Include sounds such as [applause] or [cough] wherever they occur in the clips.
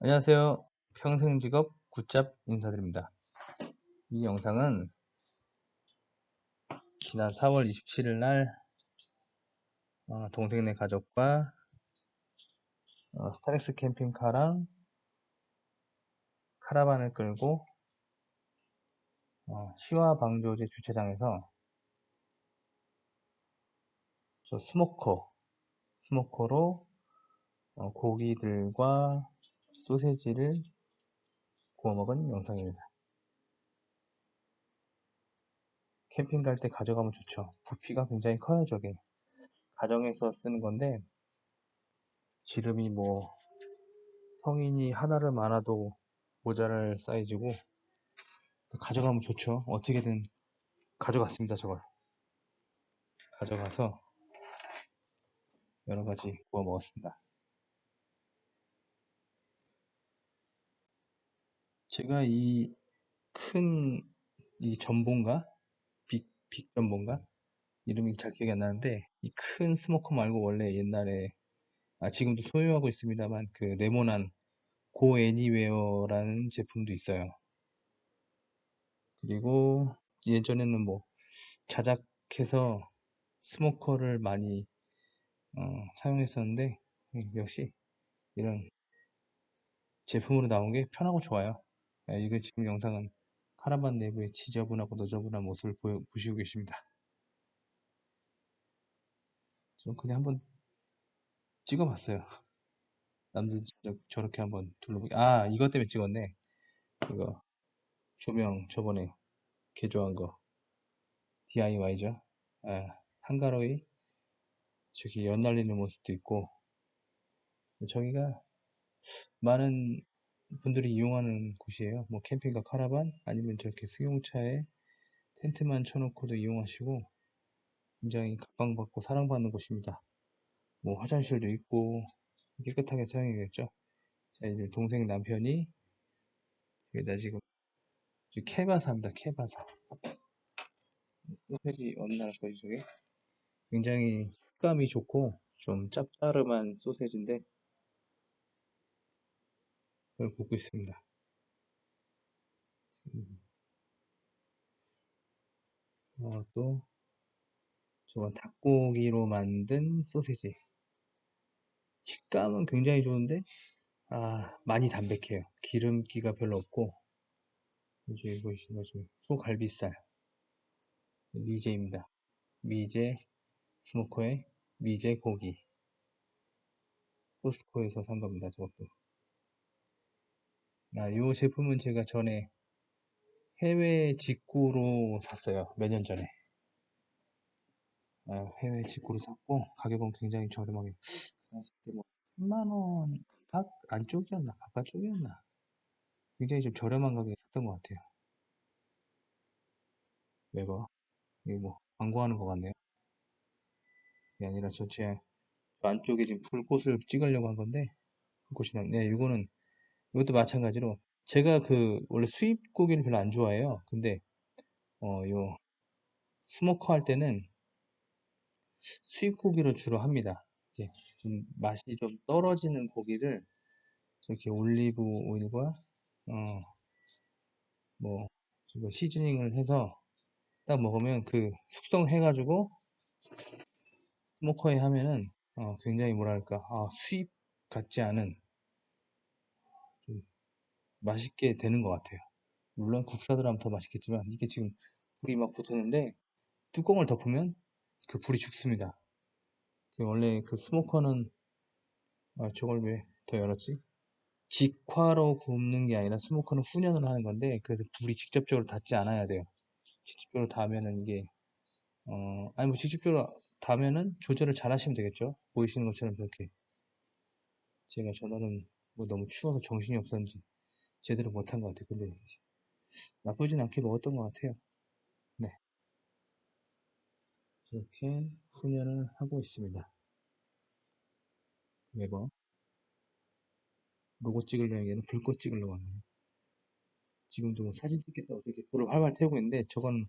안녕하세요. 평생직업 굿잡 인사드립니다. 이 영상은 지난 4월 27일 날 어, 동생네 가족과 어, 스타렉스 캠핑카랑 카라반을 끌고 어, 시와 방조제 주차장에서 저 스모커 스모커로 어, 고기들과 소세지를 구워 먹은 영상입니다. 캠핑 갈 때 가져가면 좋죠. 부피가 굉장히 커요, 저게. 가정에서 쓰는 건데, 지름이 뭐, 성인이 하나를 많아도 모자랄 사이즈고, 가져가면 좋죠. 어떻게든 가져갔습니다, 저걸. 가져가서, 여러 가지 구워 먹었습니다. 제가 이 큰, 이 전본가? 빅, 빅 전본가? 이름이 잘 기억이 안 나는데, 이 큰 스모커 말고 원래 옛날에, 아, 지금도 소유하고 있습니다만, 그 네모난 고 애니웨어라는 제품도 있어요. 그리고 예전에는 뭐, 자작해서 스모커를 많이, 어, 사용했었는데, 음, 역시 이런 제품으로 나온 게 편하고 좋아요. 예, 이거 지금 영상은 카라반 내부의 지저분하고 너저분한 모습을 보, 보시고 계십니다. 좀 그냥 한번 찍어봤어요. 남들 저, 저렇게 한번 둘러보기. 아, 이것 때문에 찍었네. 이거 조명 저번에 개조한 거 DIY죠. 아, 한가로이 저기 연날리는 모습도 있고 저기가 많은 분들이 이용하는 곳이에요. 뭐 캠핑카 카라반 아니면 저렇게 승용차에 텐트만 쳐놓고도 이용하시고 굉장히 각광받고 사랑받는 곳입니다. 뭐 화장실도 있고 깨끗하게 사용해야겠죠. 자, 이제 동생 남편이 여기다 지금 케바사입니다. 케바사. 소세지 어느 나라 거지 저게? 굉장히 식감이 좋고 좀 짭짤한 소세지인데 그 걸 굽고 있습니다. 음. 어, 또 저건 닭고기로 만든 소세지. 식감은 굉장히 좋은데 아 많이 담백해요. 기름기가 별로 없고 이제 보시는 것처럼 소갈비살 미제입니다. 미제 스모커의 미제 고기 코스코에서 산 겁니다. 저것도. 아, 이 제품은 제가 전에 해외 직구로 샀어요. 몇 년 전에. 아, 해외 직구로 샀고 가격은 굉장히 저렴하게 그때 뭐 3만원 밖 안쪽이었나 바깥쪽이었나 굉장히 좀 저렴한 가격에 샀던 것 같아요. 왜거 이거 뭐 광고하는 것 같네요. 그게 아니라 저제 안쪽에 지금 불꽃을 찍으려고 한 건데 불꽃이 네 이거는 이것도 마찬가지로 제가 그 원래 수입 고기를 별로 안 좋아해요. 근데 어요 스모커 할 때는 수입 고기로 주로 합니다. 이렇게 좀 맛이 좀 떨어지는 고기를 이렇게 올리브 오일과 어뭐 시즈닝을 해서 딱 먹으면 그 숙성해가지고 스모커에 하면은 어 굉장히 뭐랄까 아 수입 같지 않은 좀 맛있게 되는 것 같아요. 물론 국산으로 하면 더 맛있겠지만 이게 지금 불이 막 붙었는데 뚜껑을 덮으면 그 불이 죽습니다. 그 원래 그 스모커는 아, 저걸 왜 더 열었지? 직화로 굽는 게 아니라 스모커는 훈연으로 하는 건데 그래서 불이 직접적으로 닿지 않아야 돼요. 직접적으로 닿으면은 이게 어 아니 뭐 직접적으로 닿으면은 조절을 잘 하시면 되겠죠. 보이시는 것처럼 그렇게 제가 전화는 뭐 너무 추워서 정신이 없었는지 제대로 못한 것 같아요. 근데 나쁘진 않게 먹었던 것 같아요. 네. 이렇게 훈연을 하고 있습니다. 매번 로고 찍으려면 불꽃 찍으려고 하네요. 지금도 뭐 사진 찍겠다고 이렇게 불을 활활 태우고 있는데 저건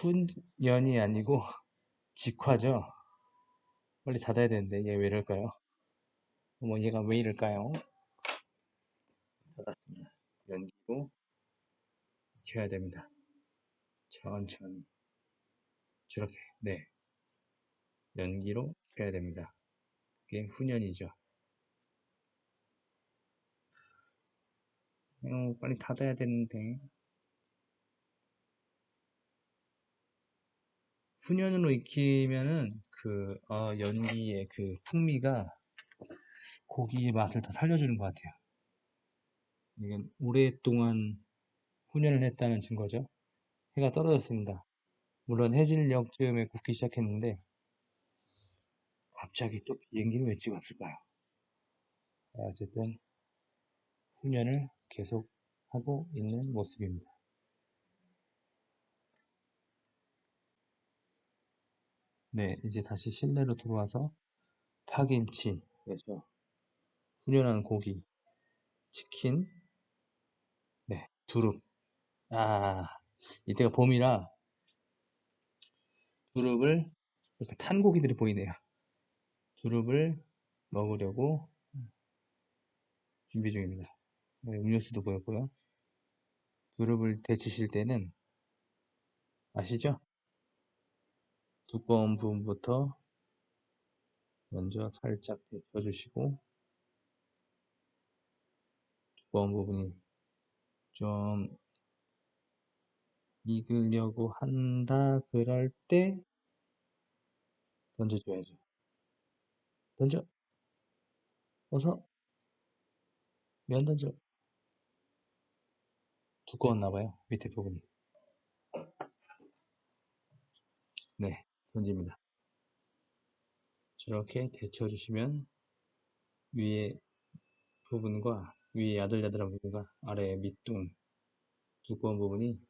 훈연이 아니고 직화죠. 빨리 닫아야 되는데 얘 왜 이럴까요? 어머 얘가 왜 이럴까요? 연기로 켜야 됩니다. 천천히. 저렇게, 네. 연기로 켜야 됩니다. 그게 훈연이죠. 어, 빨리 닫아야 되는데. 훈연으로 익히면은 그 어, 연기의 그 풍미가 고기의 맛을 더 살려주는 것 같아요. 이건 오랫동안 훈연을 했다는 증거죠. 해가 떨어졌습니다. 물론 해질녘쯤에 굽기 시작했는데 갑자기 또 비행기를 왜 찍었을까요? 어쨌든 훈연을 계속 하고 있는 모습입니다. 네, 이제 다시 실내로 들어와서 파김치, 그래서 훈연한 고기, 치킨, 네, 두릅. 아, 이때가 봄이라 두릅을 이렇게 탄 고기들이 보이네요. 두릅을 먹으려고 준비 중입니다. 네, 음료수도 보였고요. 두릅을 데치실 때는 아시죠? 두꺼운 부분부터 먼저 살짝 데쳐주시고 두꺼운 부분이 좀 익으려고 한다 그럴 때 던져줘야죠. 던져. 어서. 면 던져. 두꺼웠나 봐요. 밑에 부분이. 네, 던집니다. 저렇게 데쳐주시면 위에 부분과 위에 야들야들한 부분과 아래 밑둥 두꺼운 부분이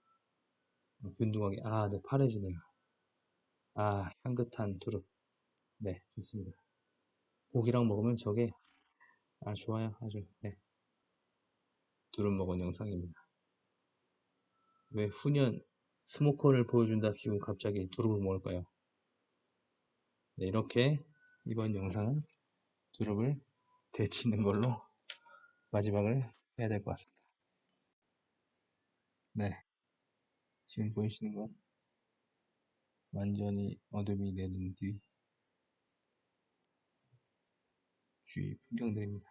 균등하게 아, 네, 파래지네요. 아, 향긋한 두릅. 네, 좋습니다. 고기랑 먹으면 저게 아, 좋아요. 아주, 네. 두릅 먹은 영상입니다. 왜 훈연, 스모커를 보여준답시고 갑자기 두릅을 먹을까요? 네, 이렇게 이번 영상은 두릅을 [laughs] 데치는 걸로 마지막을 해야 될 것 같습니다. 네. 지금 보이시는 건 완전히 어둠이 내린 뒤 주위 풍경들입니다.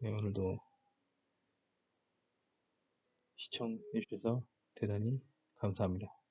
네, 오늘도 시청해주셔서 대단히 감사합니다.